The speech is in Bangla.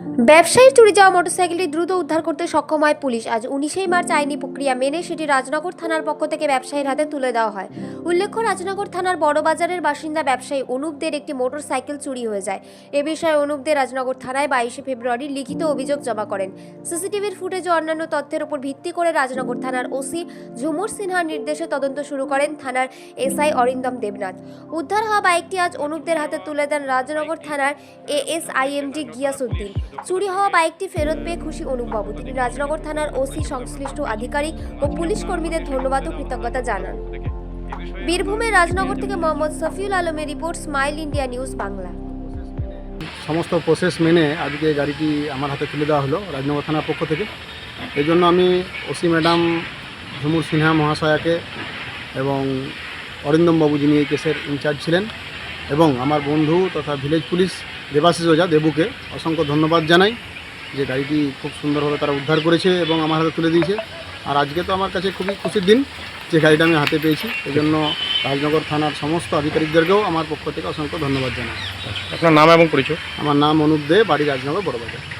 ব্যবসায়ীর চুরি যাওয়া মোটরসাইকেলটি দ্রুত উদ্ধার করতে সক্ষম হয় পুলিশ। আজ উনিশেই মার্চ আইনি প্রক্রিয়া মেনে সেটি রাজনগর থানার পক্ষ থেকে ব্যবসায়ীর হাতে তুলে দেওয়া হয়। উল্লেখ্য, রাজনগর থানার বড়বাজারের বাসিন্দা ব্যবসায়ী অনুপদের একটি মোটরসাইকেল চুরি হয়ে যায়। এ বিষয়ে অনুপদের রাজনগর থানায় বাইশে ফেব্রুয়ারি লিখিত অভিযোগ জমা করেন। সিসিটিভির ফুটেজ ও অন্যান্য তথ্যের উপর ভিত্তি করে রাজনগর থানার ওসি ঝুমুর সিনহার নির্দেশে তদন্ত শুরু করেন থানার এসআই অরিন্দম দেবনাথ। উদ্ধার হওয়া বাইকটি আজ অনুপদের হাতে তুলে দেন রাজনগর থানার এএসআইএমডি গিয়াসউদ্দিন। চুরি হওয়া বাইকটি ফেরত পেয়ে খুশি অনুপবাবু তিনি রাজনগর থানার ওসি, সংশ্লিষ্ট আধিকারিক ও পুলিশ কর্মীদের ধন্যবাদ ও কৃতজ্ঞতা জানান। বীরভূমের রাজনগর থেকে মোহাম্মদ সফিউল আলমের report, smile India news Bangla. সমস্ত প্রসেস মেনে আজকে গাড়িটি আমার হাতে তুলে দেওয়া হলো রাজনগর থানার পক্ষ থেকে। এই জন্য আমি ওসি ম্যাডাম ঝুমুর সিনহা মহাশয়াকে এবং অরিন্দম বাবু যিনি এই কেসের ইনচার্জ ছিলেন এবং আমার বন্ধু তথা ভিলেজ পুলিশ দেবাশিষ ওজা দেবুকে অসংখ্য ধন্যবাদ জানাই যে গাড়িটি খুব সুন্দরভাবে তারা উদ্ধার করেছে এবং আমার হাতে তুলে দিয়েছে। আর আজকে তো আমার কাছে খুবই খুশির দিন যে গাড়িটা আমি হাতে পেয়েছি। এই জন্য রাজনগর থানার সমস্ত আধিকারিকদেরকেও আমার পক্ষ থেকে অসংখ্য ধন্যবাদ জানাই। আপনার নাম এবং পরিচয়? আমার নাম অনুপ দে বাড়ি রাজনগর বড়বাজার।